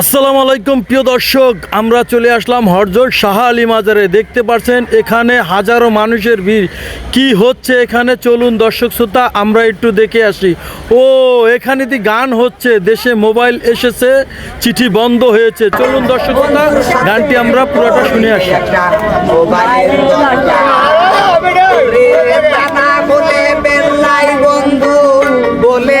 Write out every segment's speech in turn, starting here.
আসসালামু আলাইকুম, প্রিয় দর্শক। আমরা চলে আসলাম হরজত শাহ আলী মাজারে। দেখতে পাচ্ছেন এখানে হাজারো মানুষের ভিড়। কি হচ্ছে এখানে? চলুন দর্শক শ্রোতা, আমরা একটু দেখে আসি। ও, এখানে দি গান হচ্ছে? দেশে মোবাইল এসেছে, চিঠি বন্ধ হয়েছে। চলুন দর্শক শ্রোতা, গানটি আমরা পুরোটা শুনে আসি। বলে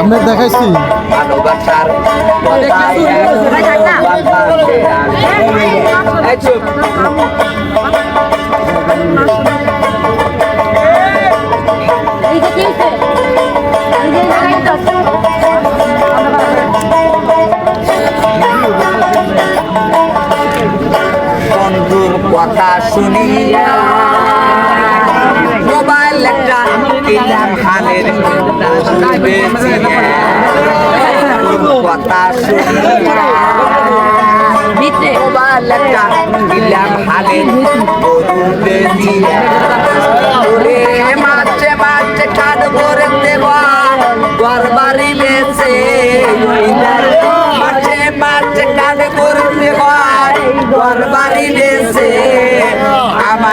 আমরা দেখাইছি ভালোবাসার চুপ শুনিয়া। মোবাইল একটা কিনলাম হালের কথা শুনিয়া। মোবাইল একটা কিনলাম হালের গরু ওরে মাঝে মাঝে খাট ভরে দেওয়া ঘর বাড়ি বেছে বাড়ি বেছে আমায়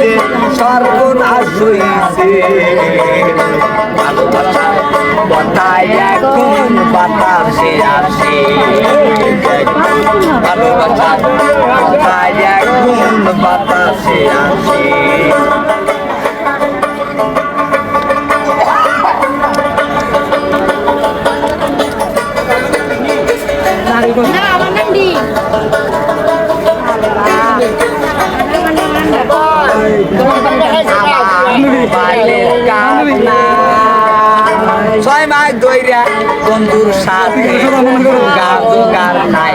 যে সর্বনাশ হইছে ভালোবাসার কথায় এখন বাতাসে ছয় মাস ধইরা বন্ধুর সাথে নাই।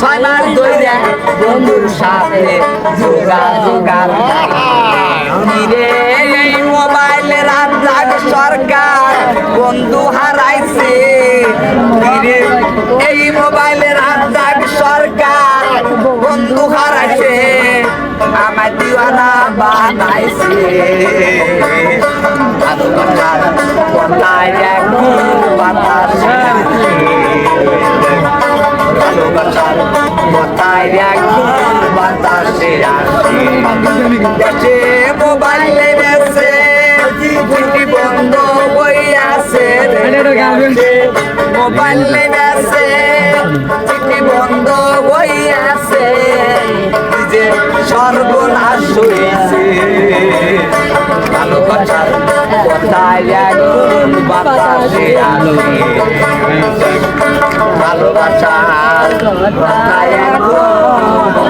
ছয় বন্ধুর সাথে যোগাযোগার রে রাজ্জাক সরকার বন্ধু হারাইছে। এই মোবাইলের দিওয়ানা বানাইছে। ভালোবাসার কথায় এখন বাতাসে ভালোবাসার কথায় আসে। মোবাইলে বন্ধ বন্ধ হইয়াছে সর্বনাশ হইছে ভালোবাসার কথায় এখন বাতাসে আসে ভালোবাসার কথায় এখন